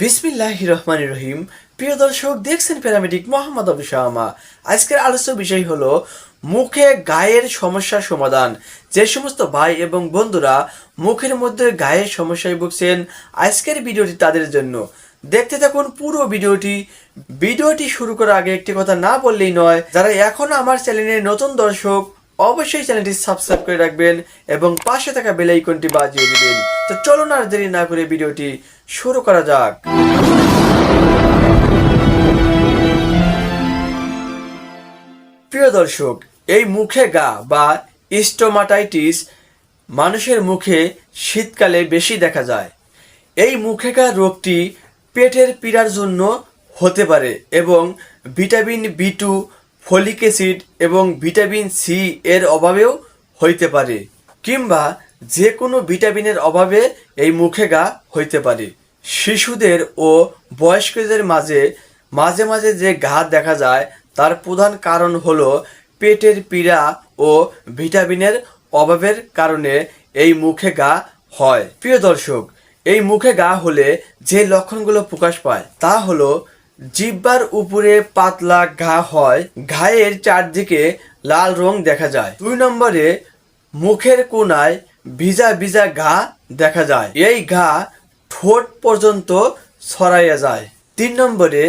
বিসমিল্লাহ রহমান রহিম। প্রিয় দর্শক, দেখছেন প্যারামেডিক মোহাম্মদ আবু শাহমা। আজকের আলোচ্য বিষয় হলো মুখে গায়ের সমস্যার সমাধান। যে সমস্ত ভাই এবং বন্ধুরা মুখের মধ্যে গায়ের সমস্যায় ভুগছেন, আজকের ভিডিওটি তাদের জন্য। দেখতে থাকুন পুরো ভিডিওটি। ভিডিওটি শুরু করার আগে একটি কথা না বললেই নয়, যারা এখনও আমার চ্যানেলের নতুন দর্শক অবশ্যই চ্যানেলটি সাবস্ক্রাইব করে রাখবেন এবং পাশে থাকা বেল আইকনটি বাজিয়ে দিবেন। তো চলুন আর দেরি না করে ভিডিওটি শুরু করা যাক। প্রিয় দর্শক, এই মুখে গা বা স্টোমাটাইটিস মানুষের মুখে শীতকালে বেশি দেখা যায়। এই মুখে গা রোগটি পেটের পীড়ার জন্য হতে পারে এবং vitamin B two folic acid এবং ভিটামিন সি এর অভাবেও হইতে পারে, কিংবা যে কোনো ভিটামিনের অভাবে এই মুখে গা হইতে পারে। শিশুদের ও বয়স্কদের মাঝে মাঝে মাঝে যে ঘা দেখা যায়, তার প্রধান কারণ হলো পেটের পীড়া ও ভিটামিনের অভাবের কারণে এই মুখে গা হয়। প্রিয় দর্শক, এই মুখে গা হলে যে লক্ষণগুলো প্রকাশ পায়, তা হলো জিব্বার উপরে পাতলা ঘা হয়, ঘায়ের চারদিকে লাল রং দেখা যায়। দুই নম্বরে মুখের কোনায় ভিজা ভিজা ঘা দেখা যায়। এই ঘা ঠোঁট পর্যন্ত ছড়াইয়া যায়। তিন নম্বরে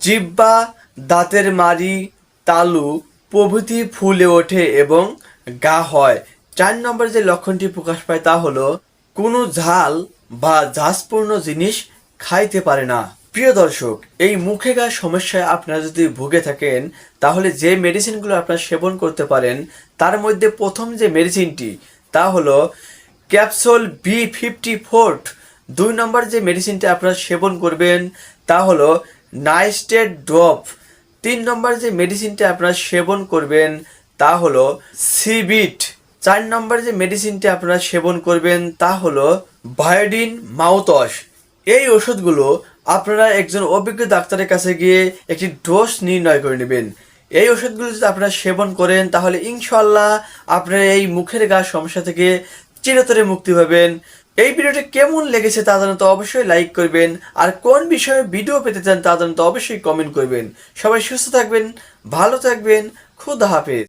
জিব্বা, দাঁতের মারি তালু প্রভৃতি ফুলে ওঠে এবং গা হয়। চার নম্বরে যে লক্ষণটি প্রকাশ পায় তা হলো, কোনো ঝাল বা ঝাঁজপূর্ণ জিনিস খাইতে পারে না। প্রিয় দর্শক, এই মুখে গা সমস্যায় আপনারা যদি ভুগে থাকেন, তাহলে যে মেডিসিনগুলো আপনারা সেবন করতে পারেন, তার মধ্যে প্রথম যে মেডিসিনটি তা হলো ক্যাপসুল বি ফিফটি ফোর্ট দুই নম্বর যে মেডিসিনটি আপনারা সেবন করবেন, তা হলো নাইস্টেড ড্রপ তিন নম্বর যে মেডিসিনটি আপনারা সেবন করবেন, তা হলো সিবিট চার নম্বর যে মেডিসিনটি আপনারা সেবন করবেন, তা হলো বায়োডিন মাউথওয়াশ এই ওষুধগুলো আপনারা একজন অভিজ্ঞ ডাক্তারের কাছে গিয়ে একটি ডোজ নির্ণয় করে নেবেন। এই ওষুধগুলো যদি আপনারা সেবন করেন, তাহলে ইনশাল্লাহ আপনারা এই মুখের গা সমস্যা থেকে চিরতরে মুক্তি পাবেন। এই ভিডিওটি কেমন লেগেছে তা জানাতে অবশ্যই লাইক করবেন, আর কোন বিষয়ে ভিডিও পেতে চান তা জানাতে অবশ্যই কমেন্ট করবেন। সবাই সুস্থ থাকবেন, ভালো থাকবেন, খুদা হাফেজ।